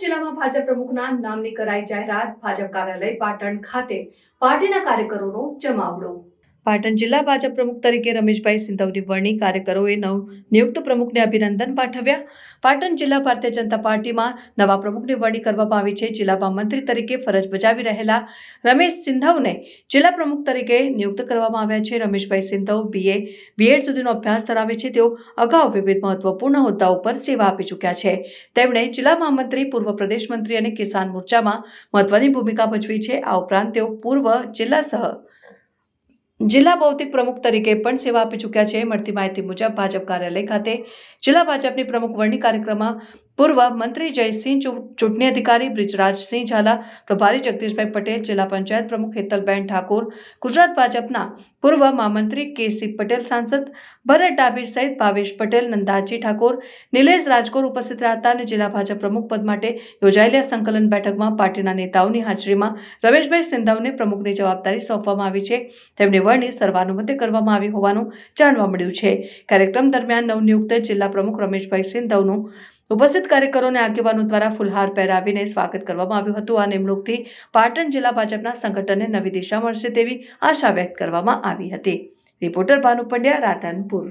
જિલ્લામાં ભાજપ પ્રમુખના નામની કરાઈ જાહેરાત. ભાજપ કાર્યાલય પાટણ ખાતે પાર્ટીના કાર્યકરોનો જમાવડો. પાટણ જિલ્લા ભાજપ પ્રમુખ તરીકે રમેશભાઈ સિંધવની વરણી કાર્યકરોએ નવ નિયુક્ત પ્રમુખને અભિનંદન પાઠવ્યા. પાટણ જિલ્લા ભારતીય જનતા પાર્ટીમાં નવા પ્રમુખની વરણી કરવામાં આવી છે. જિલ્લામાં મંત્રી તરીકે ફરજ બજાવી રહેલા રમેશ સિંધવને જિલ્લા પ્રમુખ તરીકે નિયુક્ત કરવામાં આવ્યા છે. રમેશભાઈ સિંધવ બીએ બીએડ સુધીનો અભ્યાસ ધરાવે છે. તેઓ અગાઉ વિવિધ મહત્વપૂર્ણ હોદ્દાઓ પર સેવા આપી ચૂક્યા છે. તેમણે જિલ્લા મહામંત્રી પૂર્વ પ્રદેશ મંત્રી અને કિસાન મોરચામાં મહત્વની ભૂમિકા ભજવી છે. આ ઉપરાંત તેઓ પૂર્વ જિલ્લા સહ જિલ્લા ભૌતિક પ્રમુખ તરીકે પણ સેવા આપી ચૂક્યા છે. મળતી માહિતી મુજબ ભાજપ કાર્યાલય ખાતે જિલ્લા ભાજપની પ્રમુખ વરણી કાર્યક્રમમાં પૂર્વ મંત્રી જયસિંહ ચૂંટણી અધિકારી બ્રિજરાજસિંહ ઝાલા પ્રભારી જગદીશભાઈ પટેલ જિલ્લા પંચાયત પ્રમુખ હેતલબેન ઠાકોર ગુજરાત ભાજપના પૂર્વ મહામંત્રી કેસી પટેલ સાંસદ ભરત ડાભીર સહિત ભાવેશ પટેલ નંદાજી ઠાકોર નિલેશ રાજકોર ઉપસ્થિત રહ્યા હતા અને જિલ્લા ભાજપ પ્રમુખ પદ માટે યોજાયેલી સંકલન બેઠકમાં પાર્ટીના નેતાઓની હાજરીમાં રમેશભાઈ સિંધવને પ્રમુખની જવાબદારી સોંપવામાં આવી છે. તેમની વરણી સર્વાનુમતે કરવામાં આવી હોવાનું જાણવા મળ્યું છે. કાર્યક્રમ દરમિયાન નવનિયુક્ત જિલ્લા પ્રમુખ રમેશભાઈ સિંધવનું કાર્યકરોને આગેવાનો દ્વારા ફુલહાર પહેરાવીને સ્વાગત કરવામાં આવ્યું હતું આ નિમણૂકથી પાટણ જિલ્લા ભાજપના સંગઠનને નવી દિશા મળશે તેવી આશા વ્યક્ત કરવામાં આવી હતી. રિપોર્ટર ભાનુ પંડ્યા, રાધનપુર.